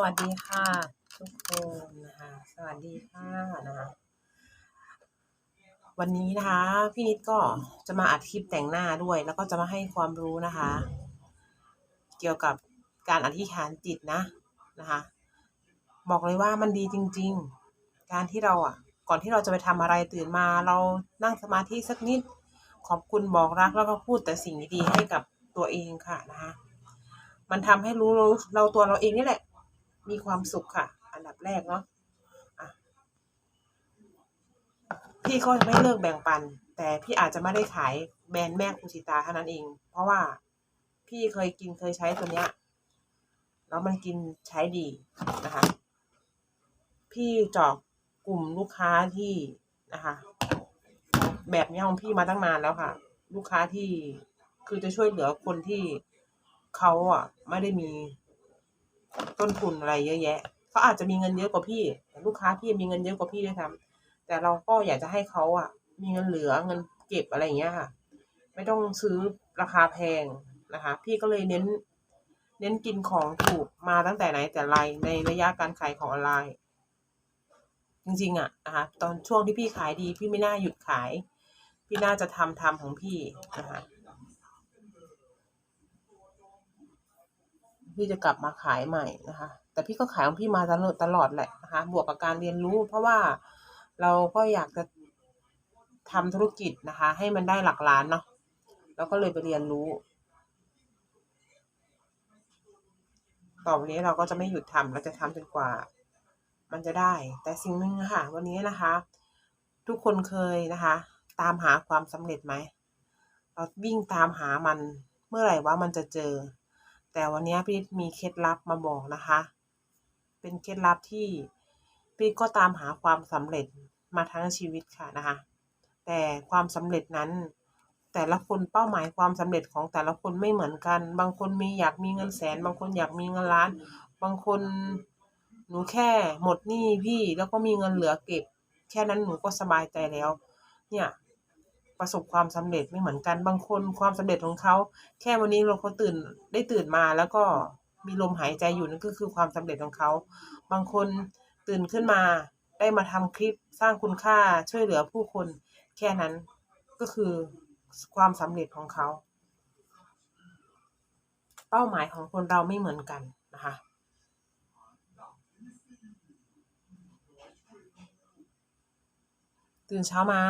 วัสดีค่ะทุกคนนะคะสวัสดีค่ะนะคะวันนี้นะคะพี่นิดก็จะมาอัดคลิปแต่งหน้าด้วย แล้วก็จะมาให้ความรู้นะคะ เกี่ยวกับการอธิษฐานจิตนะนะคะ บอกเลยว่ามันดีจริง ๆ การที่เราอะก่อนที่เราจะไปทำอะไรตื่นมา เรานั่งสมาธิสักนิด ขอบคุณบอกรักแล้วก็พูดแต่สิ่งดีๆให้กับตัวเองค่ะนะคะมันทำให้รู้เราเราตัวเราเองนี่แหละ มีความสุขค่ะ อันดับแรกเนาะะพี่ก็ไม่เลิกแบ่งปัน แต่พี่อาจจะไม่ได้ขายแบรนด์แม่คูชิตาเท่านั้นเอง เพราะว่าพี่เคยกินเคยใช้ตัวเนี้ยแล้วมันกินใช้ดีนะคะ พี่จาะกลุ่มลูกค้าที่นะคะ แบบนี้ของพี่มาตั้งนานแล้วค่ะ ลูกค้าที่คือจะช่วยเหลือคนที่เขาอะ ไม่ได้มี ต้นทุนอะไรเยอะแยะเขาอาจจะมีเงินเยอะกว่าพี่แต่ลูกค้าพี่มีเงินเยอะกว่าพี่ด้วยซ้ำแต่เราก็อยากจะให้เขาอะ มีเงินเหลือเงินเก็บอะไรอย่างเงี้ยค่ะ ไม่ต้องซื้อราคาแพงนะคะ พี่ก็เลยเน้น เน้นกินของถูกมาตั้งแต่ไหนแต่ไรในระยะการขายของออนไลน์ จริงๆอะนะคะตอนช่วงที่พี่ขายดี พี่ไม่น่าหยุดขาย พี่น่าจะทำทำของพี่นะคะ พี่จะกลับมาขายใหม่นะคะ แต่พี่ก็ขายของพี่มาตลอดตลอดแหละนะคะ บวกกับการเรียนรู้ เพราะว่าเราก็อยากจะทำธุรกิจนะคะ ให้มันได้หลักล้านเนาะแล้วก็เลยไปเรียนรู้ ต่อไปนี้เราก็จะไม่หยุดทำเราจะทำจนกว่า มันจะได้ แต่สิ่งหนึ่งค่ะ วันนี้นะคะ ทุกคนเคยนะคะ ตามหาความสำเร็จไหมเราวิ่งตามหามันเมื่อไหร่ว่ามันจะเจอ แต่วันนี้พี่มีเคล็ดลับมาบอกนะคะ เป็นเคล็ดลับที่พี่ก็ตามหาความสำเร็จมาทั้งชีวิตค่ะนะคะ แต่ความสำเร็จนั้น แต่ละคนเป้าหมายความสำเร็จของแต่ละคนไม่เหมือนกัน บางคนมีอยากมีเงินแสน บางคนอยากมีเงินล้าน บางคนหนูแค่หมดหนี้พี่แล้วก็มีเงินเหลือเก็บ แค่นั้นหนูก็สบายใจแล้ว เนี่ย ประสบความสำเร็จไม่เหมือนกันบางคนความสำเร็จของเขา แค่วันนี้เราเขาตื่นได้ตื่นมาแล้วก็มีลมหายใจอยู่นั่นก็คือความสำเร็จของเขา บางคนตื่นขึ้นมาได้มาทำคลิปสร้างคุณค่าช่วยเหลือผู้คน แค่นั้นก็คือความสำเร็จของเขา เป้าหมายของคนเราไม่เหมือนกันนะคะตื่นเช้ามา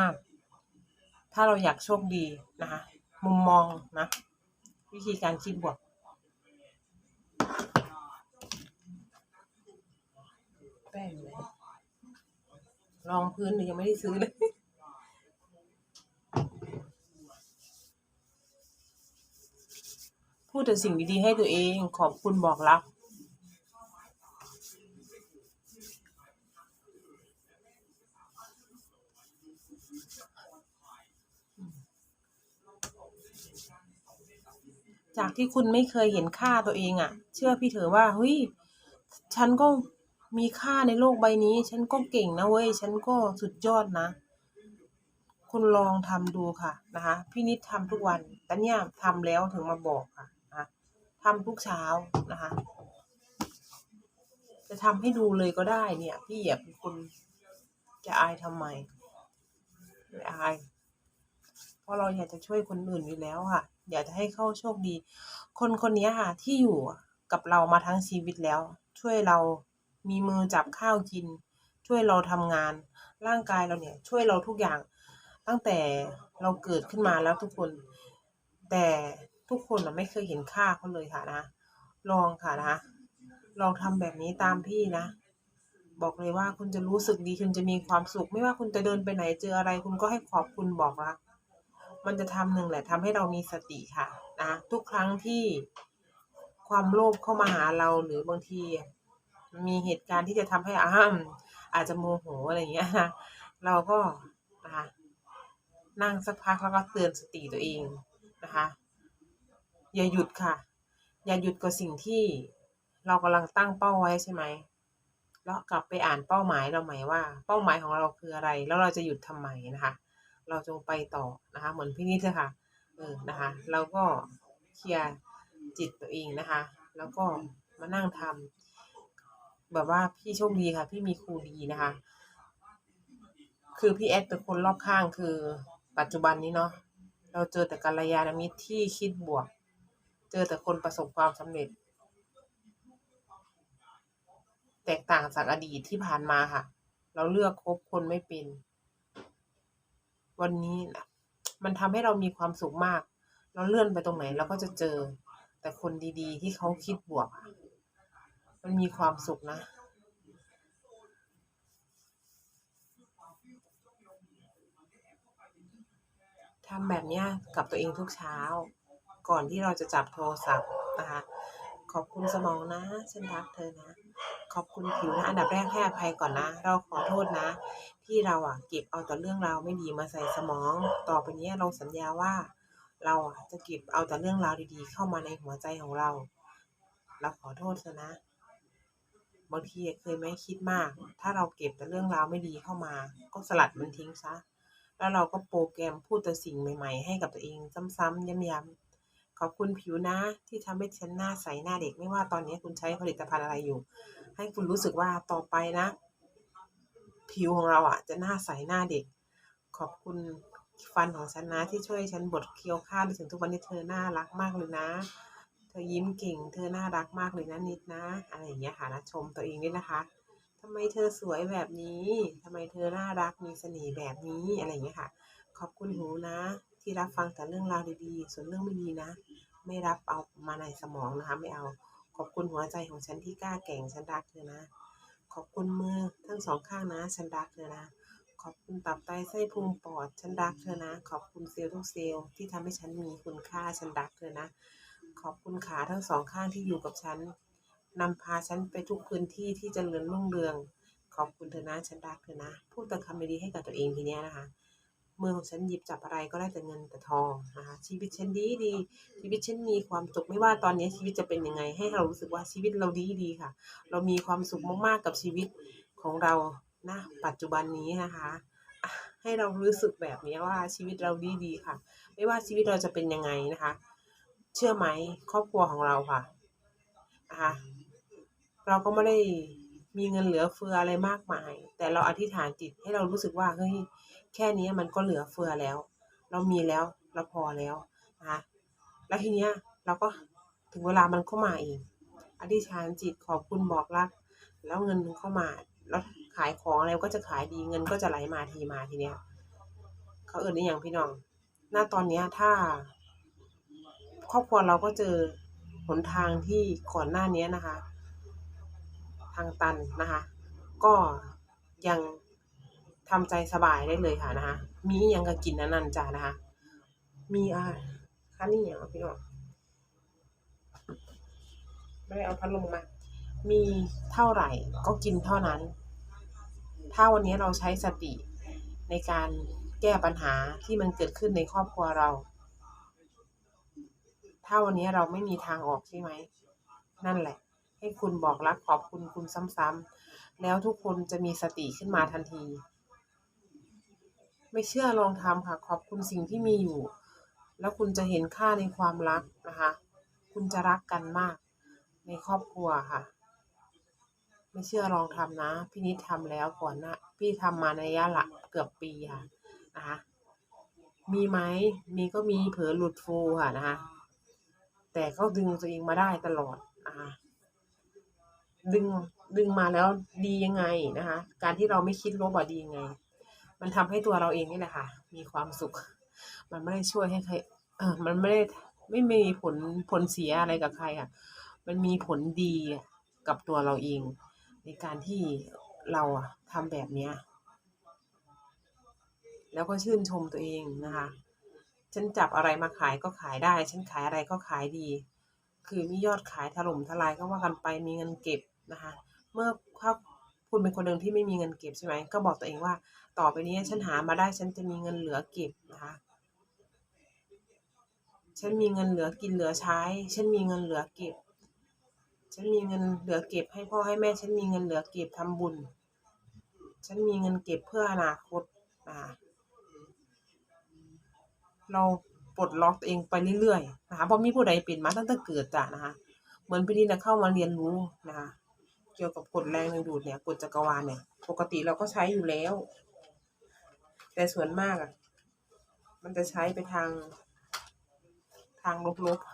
ถ้าเราอยากโชคดีนะคะ มุมมองนะ วิธีการคิดบวกแป้งเลยรองพื้นหนูยังไม่ได้ซื้อเลย พูดแต่สิ่งดีๆให้ตัวเองขอบคุณบอกรัก จากที่คุณไม่เคยเห็นค่าตัวเองอะ่ะ เชื่อพี่เถอะว่าเฮ้ยฉันก็มีค่าในโลกใบนี้ ฉันก็เก่งนะเว้ย ฉันก็สุดยอดนะ คุณลองทำดูค่ะนะคะพี่นิดทำทุกวันแต่เนี่ยทำแล้วถึงมาบอกค่ะนะคะทำทุกเช้านะคะ จะทำให้ดูเลยก็ได้เนี่ย พี่อย่าเป็นคนจะอายทำไมไม่อาย เพราะเราอยากจะช่วยคนอื่นอยู่แล้วค่ะ อยากจะให้เข้าโชคดี คนคนนี้ค่ะ ที่อยู่กับเรามาทั้งชีวิตแล้ว ช่วยเรามีมือจับข้าวกิน ช่วยเราทำงาน ร่างกายเราเนี่ย ช่วยเราทุกอย่าง ตั้งแต่เราเกิดขึ้นมาแล้วทุกคน แต่ทุกคนน่ะไม่เคยเห็นค่าเขาเลยค่ะนะ ลองค่ะนะ ลองทำแบบนี้ตามพี่นะบอกเลยว่าคุณจะรู้สึกดีคุณจะมีความสุข ไม่ว่าคุณจะเดินไปไหนเจออะไร คุณก็ให้ขอบคุณบอกรัก มันจะทำหนึ่งแหละทำให้เรามีสติค่ะนะทุกครั้งที่ความโลภเข้ามาหาเราหรือบางที มีเหตุการณ์ที่จะทำให้อ้ามอาจจะโมโหอะไรอย่างเงี้ยนะเราก็นะคะนั่งสักพักแล้วก็เตือนสติตัวเองนะคะ อย่าหยุดค่ะ อย่าหยุดกับสิ่งที่เรากำลังตั้งเป้าไว้ใช่ไหมแล้วกลับไปอ่านเป้าหมายเราใหม่ว่า เป้าหมายของเราคืออะไร แล้วเราจะหยุดทำไมนะคะ เราจงไปต่อนะคะ เหมือนพี่นิดเลยค่ะเออนะคะ เราก็เคลียร์จิตตัวเองนะคะ แล้วก็มานั่งทแบบว่าพี่โชคดีค่ะ พี่มีครูดีนะคะ คือพี่แอดเป็นคนรอบข้างคือปัจจุบันนี้เนาะเราเจอแต่กัลยาณมิตรที่คิดบวก เจอแต่คนประสบความสำเร็จ แตกต่างจากอดีตที่ผ่านมาค่ะ เราเลือกคบคนไม่เป็น วันนี้นะมันทำให้เรามีความสุขมาก เราเลื่อนไปตรงไหนเราก็จะเจอ แต่คนดีๆ ที่เขาคิดบวกอะมันมีความสุขนะ ทำแบบนี้กับตัวเองทุกเช้า ก่อนที่เราจะจับโทรศัพท์นะคะ ขอบคุณสมองนะ ฉันรักเธอนะ ขอบคุณผิวนะอันดับแรกให้อภัยก่อนนะ เราขอโทษนะ ที่เราอะเก็บเอาแต่เรื่องราวไม่ดีมาใส่สมอง ต่อไปนี้เราสัญญาว่า เราอะจะเก็บเอาแต่เรื่องราวดีๆ เข้ามาในหัวใจของเรา เราขอโทษเธอนะบางทีเคยไหมคิดมาก ถ้าเราเก็บแต่เรื่องราวไม่ดีเข้ามา ก็สลัดมันทิ้งซะ แล้วเราก็โปรแกรมพูดแต่สิ่งใหม่ๆ ให้กับตัวเองซ้ำๆย้ำๆขอบคุณผิวนะที่ทำให้ฉันหน้าใสหน้าเด็กไม่ว่าตอนนี้คุณใช้ผลิตภัณฑ์อะไรอยู่ ให้คุณรู้สึกว่าต่อไปนะ ผิวของเราอะ จะหน้าใสหน้าเด็ก ขอบคุณฟันของฉันนะ ที่ช่วยฉันบดเคี้ยวข้าวไปถึงทุกวันนี้เธอน่ารักมากเลยนะ เธอยิ้มเก่ง เธอน่ารักมากเลยนะนิดนะ อะไรอย่างเงี้ยค่ะนะชมตัวเองด้วยนะคะทำไมเธอสวยแบบนี้ ทำไมเธอน่ารักมีเสน่ห์แบบนี้อะไรอย่างเงี้ยค่ะ ขอบคุณหูนะ ที่รับฟังแต่เรื่องราวดีๆ ส่วนเรื่องไม่ดีนะ ไม่รับเอามาในสมองนะคะ ไม่เอา ขอบคุณหัวใจของฉันที่กล้าแก่งฉันรักเธอนะ ขอบคุณมือทั้งสองข้างนะ ฉันรักเธอนะ ขอบคุณตับไตไส้พุงปอด ฉันรักเธอนะ ขอบคุณเซลล์ทุกเซลล์ที่ทำให้ฉันมีคุณค่าฉันรักเธอนะ ขอบคุณขาทั้งสองข้างที่อยู่กับฉันนำพาฉันไปทุกพื้นที่ที่เจริญรุ่งเรือง ขอบคุณเธอนะฉันรักเธอนะ พูดแต่คำดีให้กับตัวเองทีเนี้ยนะคะ มือของฉันหยิบจับอะไรก็ได้แต่เงินแต่ทองนะคะชีวิตฉันดีดี ชีวิตฉันมีความสุขไม่ว่าตอนนี้ชีวิตจะเป็นยังไง ให้เรารู้สึกว่าชีวิตเราดีดีค่ะ เรามีความสุขมากๆกับชีวิตของเรานะปัจจุบันนี้นะคะอะให้เรารู้สึกแบบนี้ว่าชีวิตเราดีดีค่ะ ไม่ว่าชีวิตเราจะเป็นยังไงนะคะ เชื่อไหมครอบครัวของเราค่ะนะคะเราก็ไม่ได้ มีเงินเหลือเฟืออะไรมากมาย แต่เราอธิษฐานจิตให้เรารู้สึกว่าเฮ้ยแค่นี้มันก็เหลือเฟือแล้ว เรามีแล้วเราพอแล้วนะคะแล้วทีเนี้ยเราก็ถึงเวลามันเข้ามาเองอธิษฐานจิตขอบคุณบอกรัก แล้วเงินเข้ามาแล้วขายของอะไรก็จะขายดีเงินก็จะไหลมาทีมาทีเนี้ยเขาเอ่ยได้อย่างพี่น้อง หน้าตอนเนี้ยถ้า ครอบครัวเราก็เจอหนทางที่ก่อนหน้านี้นะคะ ทางตันนะคะ ก็ยังทำใจสบายได้เลยค่ะนะคะ มีอหยังก็กินอันนั้นจ้ะนะคะ มีอ่าคันนี้อย่างพี่น้องไม่ได้เอาพัดลมมา มีเท่าไหร่ก็กินเท่านั้น ถ้าวันนี้เราใช้สติในการแก้ปัญหาที่มันเกิดขึ้นในครอบครัวเรา ถ้าวันนี้เราไม่มีทางออกใช่ไหม นั่นแหละ ให้คุณบอกรักขอบคุณคุณซ้ำๆแล้วทุกคนจะมีสติขึ้นมาทันที ไม่เชื่อลองทำค่ะ ขอบคุณสิ่งที่มีอยู่ แล้วคุณจะเห็นค่าในความรักนะคะ คุณจะรักกันมากในครอบครัวค่ะ ไม่เชื่อลองทำนะ พี่นิดทำแล้วก่อนนะ พี่ทำมาในระยะหละเกือบปีค่ะนะคะมีไหมมีก็มีเผลอหลุดโฟค่ะนะคะแต่ก็ดึงตัวเองมาได้ตลอดนะคะ ดึงดึงมาแล้วดียังไงนะคะ การที่เราไม่คิดลบอะดียังไง มันทำให้ตัวเราเองนี่แหละค่ะ มีความสุข มันไม่ได้ช่วยให้ใครเออมันไม่ได้ไม่มีผลผลเสียอะไรกับใครอะ มันมีผลดีกับตัวเราเอง ในการที่เราอะทำแบบเนี้ย แล้วก็ชื่นชมตัวเองนะคะ ฉันจับอะไรมาขายก็ขายได้ ฉันขายอะไรก็ขายดี คือมียอดขายถล่มทลายก็ว่ากันไปมีเงินเก็บนะคะ เมื่อถ้าคุณเป็นคนหนึ่งที่ไม่มีเงินเก็บใช่ไหมก็บอกตัวเองว่า ต่อไปนี้ฉันหามาได้ฉันจะมีเงินเหลือเก็บนะคะฉันมีเงินเหลือกินเหลือใช้ ฉันมีเงินเหลือเก็บ ฉันมีเงินเหลือเก็บให้พ่อให้แม่ ฉันมีเงินเหลือเก็บทำบุญ ฉันมีเงินเก็บเพื่ออนาคตอ่าเรา ปลดล็อกตัวเองไปเรื่อยๆนะคะเพราะมีผู้ใดเป็นมาตั้งแต่เกิดจ้ะนะคะ เหมือนพี่นิดน่ะเข้ามาเรียนรู้นะคะ เกี่ยวกับกฎแรงดึงดูดเนี่ยกฎจักรวาลเนี่ย ปกติเราก็ใช้อยู่แล้ว แต่ส่วนมากอะ มันจะใช้ไปทาง ทางลบๆ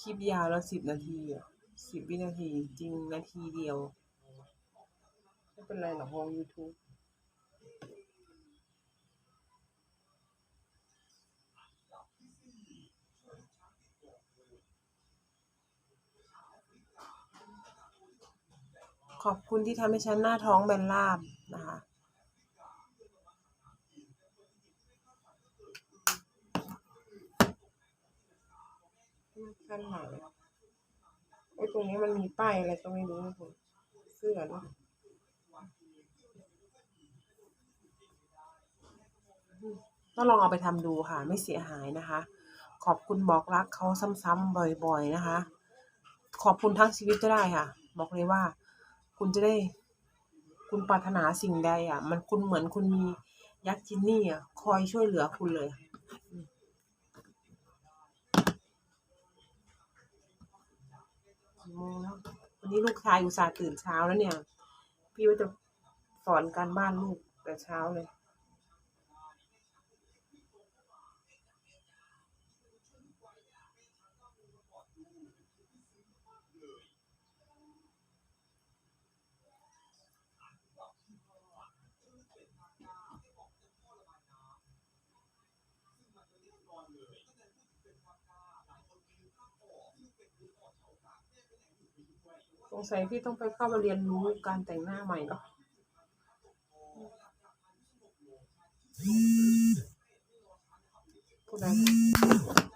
คลิปยาวแล้วสิบนาทีอะ สิบวินาที จริงนาทีเดียว ไม่เป็นไรหรอกวง YouTube ขอบคุณที่ทำให้ฉันหน้าท้องแบนราบนะคะ ขั้นไหนไอ้ย ตรงนี้มันมีป้ายอะไรก็ไม่รู้คุณเสื้อเนอะต้องลองเอาไปทำดูค่ะ ไม่เสียหายนะคะ ขอบคุณบอกรักเขาซ้ำๆบ่อยๆนะคะ ขอบคุณทั้งชีวิตก็ได้ค่ะ บอกเลยว่า คุณจะได้ คุณปรารถนาสิ่งใดอะ มันคุณเหมือนคุณมียักษ์จินนี่อะคอยช่วยเหลือคุณเลย โมงแล้ววันนี้ลูกชายอุตส่าห์ตื่นเช้าแล้วเนี่ย พี่ว่าจะสอนการบ้านลูกแต่เช้าเลย สงสัยพี่ต้องไปเข้ามาเรียนรู้การแต่งหน้าใหม่เนาะพูดอะไร